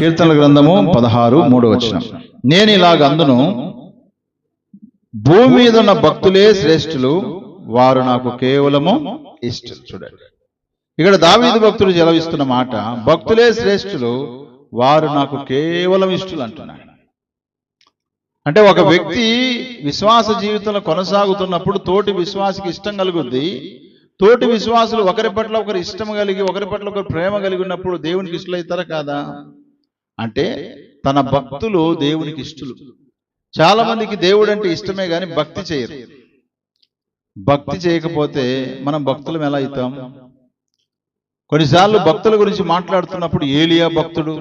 కీర్తనల గ్రంథము పదహారు మూడు వచనం. నేను ఇలాగ అందును భూమి మీద ఉన్న భక్తులే శ్రేష్ఠులు వారు నాకు కేవలము ఇష్టలు చూడండి. ఇక్కడ దావీదు భక్తులు జలవిస్తున్న మాట భక్తులే శ్రేష్ఠులు వారు నాకు కేవలం ఇష్టలు అంటున్నాడు. అంటే ఒక వ్యక్తి విశ్వాస జీవితంలో కొనసాగుతున్నప్పుడు తోటి విశ్వాసికి ఇష్టం కలుగుద్ది. తోటి విశ్వాసులు ఒకరి పట్ల ఒకరు ఇష్టం కలిగి ఒకరి పట్ల ఒకరు ప్రేమ కలిగి ఉన్నప్పుడు దేవునికి ఇష్టలవుతారా కాదా? అంటే తన భక్తులు దేవునికి ఇష్టలు. చాలా మందికి దేవుడు అంటే ఇష్టమే కానీ భక్తి చేయరు. భక్తి చేయకపోతే మనం భక్తులం ఎలా అవుతాం? కొన్నిసార్లు భక్తుల గురించి మాట్లాడుతున్నప్పుడు ఏలియా భక్తుడు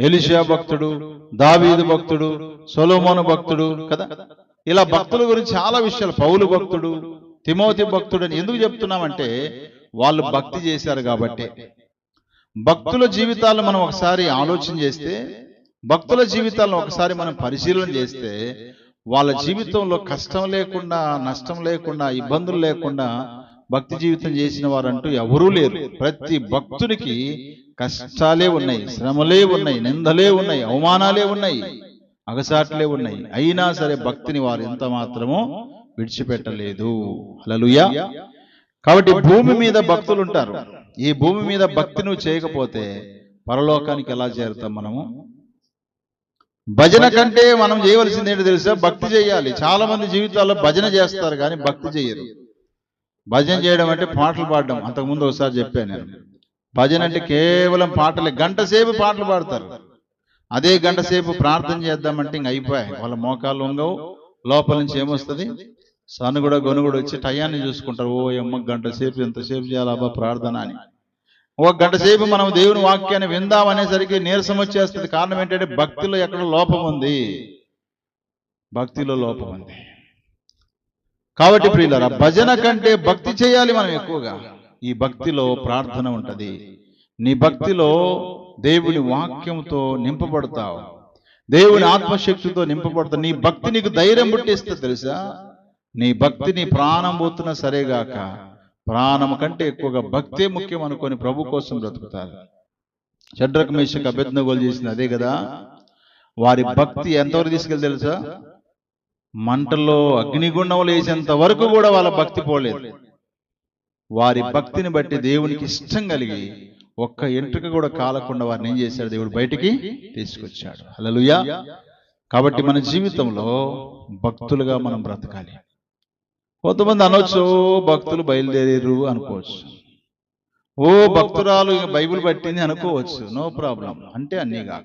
ఎలిషా భక్తుడు దావీదు భక్తుడు సొలోమోను భక్తుడు కదా? ఇలా భక్తుల గురించి చాలా విషయాలు పౌలు భక్తుడు తిమోతి భక్తుడు అని ఎందుకు చెప్తున్నామంటే వాళ్ళు భక్తి చేశారు కాబట్టి. భక్తుల జీవితాలు మనం ఒకసారి ఆలోచన చేస్తే భక్తుల జీవితాలను ఒకసారి మనం పరిశీలన చేస్తే వాళ్ళ జీవితంలో కష్టం లేకుండా నష్టం లేకుండా ఇబ్బందులు లేకుండా భక్తి జీవితం చేసిన వారంటూ ఎవరూ లేరు. ప్రతి భక్తునికి కష్టాలే ఉన్నాయి శ్రమలే ఉన్నాయి నిందలే ఉన్నాయి అవమానాలే ఉన్నాయి అగసాట్లే ఉన్నాయి. అయినా సరే భక్తిని వారు ఎంత మాత్రమో విడిచిపెట్టలేదు. హల్లెలూయా. కాబట్టి భూమి మీద భక్తులు ఉంటారు. ఈ భూమి మీద భక్తి నువ్వు చేయకపోతే పరలోకానికి ఎలా చేరుతాం మనము? భజన కంటే మనం చేయవలసింది ఏంటో తెలుసా? భక్తి చేయాలి. చాలా మంది జీవితాల్లో భజన చేస్తారు కానీ భక్తి చేయరు. భజన చేయడం అంటే పాటలు పాడడం. అంతకుముందు ఒకసారి చెప్పాను నేను. భజన అంటే కేవలం పాటలే. గంట సేపు పాటలు పాడతారు. అదే గంట సేపు ప్రార్థన చేద్దామంటే ఇంక అయిపోయాయి. వాళ్ళ మోకాలు వంగవు లోపల నుంచి ఏమొస్తుంది? సనుగుడ గొనుగుడు వచ్చి టయాన్ని చూసుకుంటారు. ఓ అమ్మ గంట సేపు ఎంతసేపు చేయాలబ్బా ప్రార్థన అని. ఒక గంట సేపు మనం దేవుని వాక్యాన్ని విందాం అనేసరికి నీరసం వచ్చేస్తుంది. కారణం ఏంటంటే భక్తిలో ఎక్కడ లోపం ఉంది? భక్తిలో లోపం ఉంది. కాబట్టి ప్రియులరా భజన కంటే భక్తి చేయాలి మనం ఎక్కువగా. ఈ భక్తిలో ప్రార్థన ఉంటది. నీ భక్తిలో దేవుని వాక్యంతో నింపబడతావు. దేవుని ఆత్మశక్తితో నింపబడతావు. నీ భక్తి నీకు ధైర్యం పుట్టిస్తుంది తెలుసా? నీ భక్తి నీ ప్రాణం పోతున్నా సరేగాక ప్రాణం కంటే ఎక్కువగా భక్తే ముఖ్యం అనుకొని ప్రభు కోసం బ్రతుకుతారు. షడ్రక్ మేషకు అభ్యర్థనగోలు చేసింది అదే కదా? వారి భక్తి ఎంతవరకు తీసుకెళ్ళి తెలుసా? మంటల్లో అగ్నిగుండం లేచేంత వరకు కూడా వాళ్ళ భక్తి పోలేదు. వారి భక్తిని బట్టి దేవునికి ఇష్టం కలిగి ఒక్క ఎంట్రిక కూడా కాలకుండా వారిని ఏం చేశాడు? దేవుడు బయటికి తీసుకొచ్చాడు. అలలుయా కాబట్టి మన జీవితంలో భక్తులుగా మనం బ్రతకాలి. కొంతమంది అనొచ్చు భక్తులు బయలుదేరారు అనుకోవచ్చు. ఓ భక్తురాలు బైబిల్ పట్టింది అనుకోవచ్చు. No problem. అంటే అన్నీ కాక.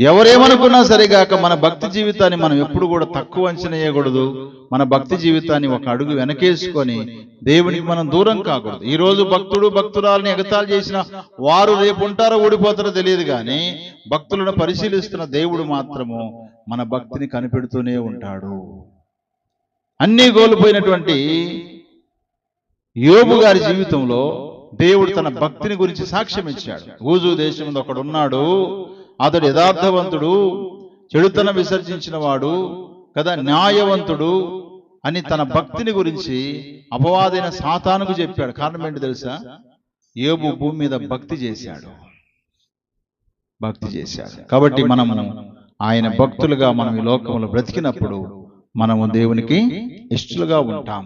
ఎవరేమనుకున్నా సరేగాక మన భక్తి జీవితాన్ని మనం ఎప్పుడు కూడా తక్కువ అంచనా వేయకూడదు. మన భక్తి జీవితాన్ని ఒక అడుగు వెనకేసుకొని దేవునికి మనం దూరం కాకూడదు. ఈ రోజు భక్తుడు భక్తురాలని ఎగతాళి చేసిన వారు రేపు ఉంటారో ఊడిపోతారో తెలియదు కానీ భక్తులను పరిశీలిస్తున్న దేవుడు మాత్రము మన భక్తిని కనిపెడుతూనే ఉంటాడు. అన్నీ కోల్పోయినటువంటి యోబు గారి జీవితంలో దేవుడు తన భక్తిని గురించి సాక్ష్యం ఇచ్చాడు. ఊజు దేశంలో ఒకడున్నాడు అతడు యథార్థవంతుడు చెడుతనం విసర్జించిన వాడు కదా న్యాయవంతుడు అని తన భక్తిని గురించి అపవాదైన సాతానుకు చెప్పాడు. కారణం ఏంటి తెలుసా? ఏబు భూమి మీద భక్తి చేశాడు. భక్తి చేశాడు. కాబట్టి మనం ఆయన భక్తులుగా మనం ఈ లోకంలో బ్రతికినప్పుడు మనము దేవునికి ఇష్టలుగా ఉంటాం